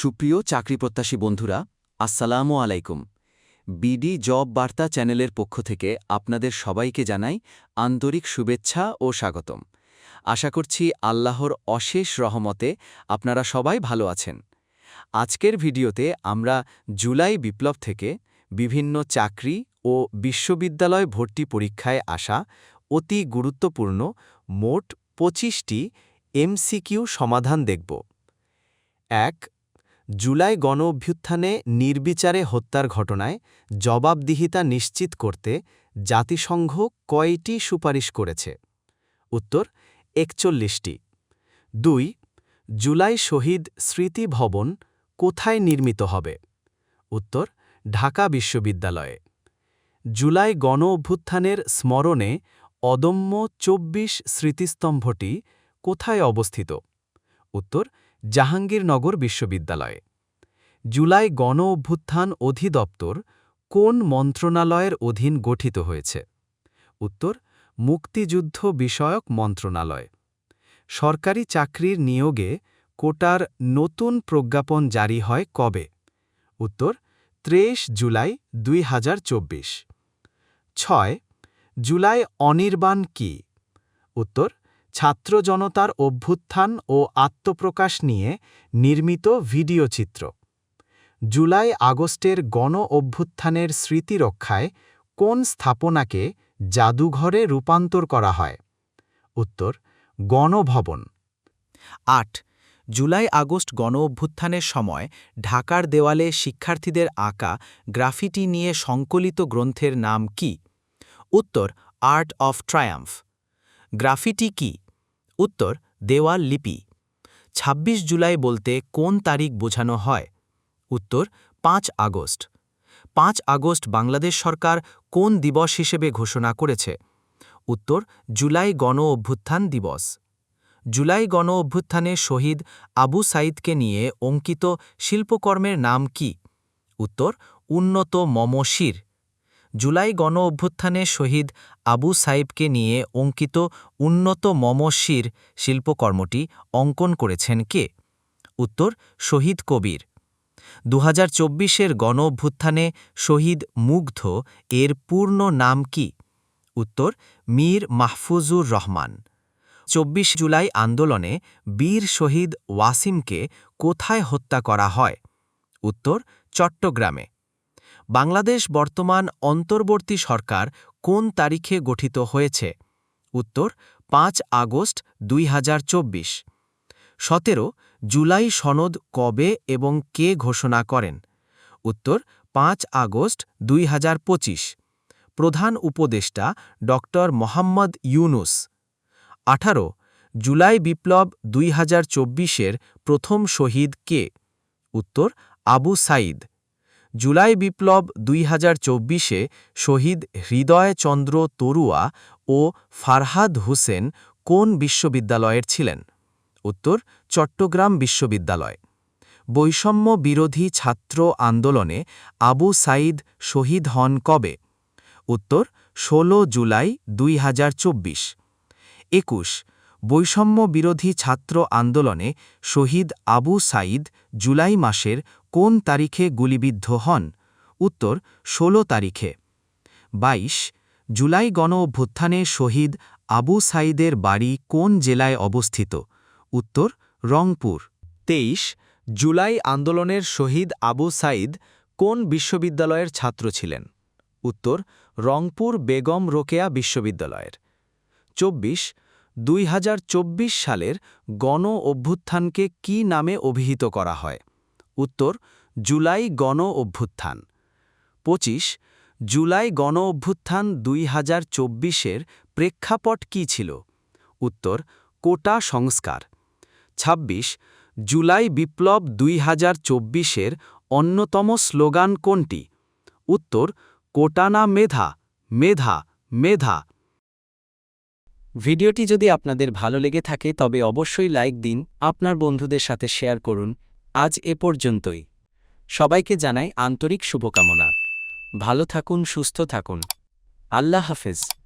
সুপ্রিয় চাকরিপ্রত্যাশী বন্ধুরা, আসসালামু আলাইকুম। বিডি জব বার্তা চ্যানেলের পক্ষ থেকে আপনাদের সবাইকে জানাই আন্তরিক শুভেচ্ছা ও স্বাগতম। আশা করছি আল্লাহর অশেষ রহমতে আপনারা সবাই ভালো আছেন। আজকের ভিডিওতে আমরা জুলাই বিপ্লব থেকে বিভিন্ন চাকরি ও বিশ্ববিদ্যালয় ভর্তি পরীক্ষায় আসা অতি গুরুত্বপূর্ণ মোট পঁচিশটি এমসিকিউ সমাধান দেখব। এক জুলাই গণ অভ্যুত্থানে নির্বিচারে হত্যার ঘটনায় জবাবদিহিতা নিশ্চিত করতে জাতিসংঘ কয়টি সুপারিশ করেছে? উত্তর, একচল্লিশটি। দুই, জুলাই শহীদ স্মৃতি ভবন কোথায় নির্মিত হবে? উত্তর, ঢাকা বিশ্ববিদ্যালয়ে। জুলাই গণ অভ্যুত্থানের স্মরণে অদম্য চব্বিশ স্মৃতিস্তম্ভটি কোথায় অবস্থিত? উত্তর জাহাঙ্গীরনগর বিশ্ববিদ্যালয়ে। জুলাই গণ অভ্যুত্থান অধিদপ্তর কোন মন্ত্রণালয়ের অধীন গঠিত হয়েছে? উত্তর, মুক্তিযুদ্ধ বিষয়ক মন্ত্রণালয়। সরকারি চাকরির নিয়োগে কোটার নতুন প্রজ্ঞাপন জারি হয় কবে? উত্তর, ত্রেশ জুলাই দুই হাজার চব্বিশ। ছয়, জুলাই অনির্বাণ কি? উত্তর ছাত্র জনতার অভ্যুত্থান ও আত্মপ্রকাশ নিয়ে নির্মিত ভিডিও চিত্র। জুলাই আগস্টের গণ অভ্যুত্থানের স্মৃতি রক্ষায় কোন স্থাপনাকে জাদুঘরে রূপান্তর করা হয়? উত্তর, গণভবন। আট, জুলাই আগস্ট গণ অভ্যুত্থানের সময় ঢাকার দেওয়ালে শিক্ষার্থীদের আঁকা গ্রাফিটি নিয়ে সংকলিত গ্রন্থের নাম কি? উত্তর, আর্ট অফ ট্রায়াম্ফ। গ্রাফিটি কি? উত্তর, দেওয়াল লিপি। ২৬ জুলাই বলতে কোন তারিখ বোঝানো হয়? উত্তর, পাঁচ আগস্ট। পাঁচ আগস্ট বাংলাদেশ সরকার কোন দিবস হিসেবে ঘোষণা করেছে? উত্তর, জুলাই গণ অভ্যুত্থান দিবস। জুলাই গণ অভ্যুত্থানে শহীদ আবু সাইদকে নিয়ে অঙ্কিত শিল্পকর্মের নাম কি? উত্তর, উন্নত মমশির। জুলাই গণ অভ্যুত্থানে শহীদ আবু সাইবকে নিয়ে অঙ্কিত উন্নত মমশির শিল্পকর্মটি অঙ্কন করেছেন কে? উত্তর, শহীদ কবির। দু হাজার চব্বিশের গণ অভ্যুত্থানে শহীদ মুগ্ধ এর পূর্ণ নাম কি? উত্তর, মীর মাহফুজুর রহমান। চব্বিশ জুলাই আন্দোলনে বীর শহীদ ওয়াসিমকে কোথায় হত্যা করা হয়? উত্তর, চট্টগ্রামে। বাংলাদেশ বর্তমান অন্তর্বর্তী সরকার কোন তারিখে গঠিত হয়েছে? উত্তর, পাঁচ আগস্ট দুই হাজার চব্বিশ। সতেরো, জুলাই সনদ কবে এবং কে ঘোষণা করেন? উত্তর, পাঁচ আগস্ট দুই হাজার পঁচিশ। প্রধান উপদেষ্টা ড মোহাম্মদ ইউনুস। আঠারো, জুলাই বিপ্লব দুই হাজার চব্বিশের প্রথম শহীদ কে? উত্তর, আবু সাইদ জুলাই বিপ্লব দুই হাজার চব্বিশে শহীদ হৃদয়চন্দ্র তরুয়া ও ফারহাদ হোসেন কোন বিশ্ববিদ্যালয়ের ছিলেন? উত্তর, চট্টগ্রাম বিশ্ববিদ্যালয়। বৈষম্য বিরোধী ছাত্র আন্দোলনে আবু সাইদ শহীদ হন কবে? উত্তর ১৬ জুলাই দুই হাজার চব্বিশ। একুশ বৈষম্য বিরোধী ছাত্র আন্দোলনে শহীদ আবু সাইদ জুলাই মাসের কোন তারিখে গুলিবিদ্ধ হন? উত্তর ১৬ তারিখে। ২২ জুলাই গণ অভ্যুত্থানে শহীদ আবু সাইদের বাড়ি কোন জেলায় অবস্থিত? উত্তর, রংপুর। ২৩ জুলাই আন্দোলনের শহীদ আবু সাইদ কোন বিশ্ববিদ্যালয়ের ছাত্র ছিলেন? উত্তর, রংপুর বেগম রোকেয়া বিশ্ববিদ্যালয়ের। ২৪ দুই হাজার চব্বিশ সালের গণ অভ্যুত্থানকে কি নামে অভিহিত করা হয়? উত্তর, জুলাই গণ অভ্যুত্থান। ২৫ জুলাই গণ অভ্যুত্থান দুই হাজার চব্বিশের প্রেক্ষাপট কী ছিল? উত্তর, কোটা সংস্কার। ২৬ জুলাই বিপ্লব দুই হাজার চব্বিশের অন্যতম স্লোগান কোনটি? উত্তর কোটানা মেধা মেধা মেধা। ভিডিওটি যদি আপনাদের ভালো লেগে থাকে তবে অবশ্যই লাইক দিন, আপনার বন্ধুদের সাথে শেয়ার করুন। আজ এ পর্যন্তই। সবাইকে জানাই আন্তরিক শুভকামনা। ভালো থাকুন, সুস্থ থাকুন। আল্লাহ হাফেজ।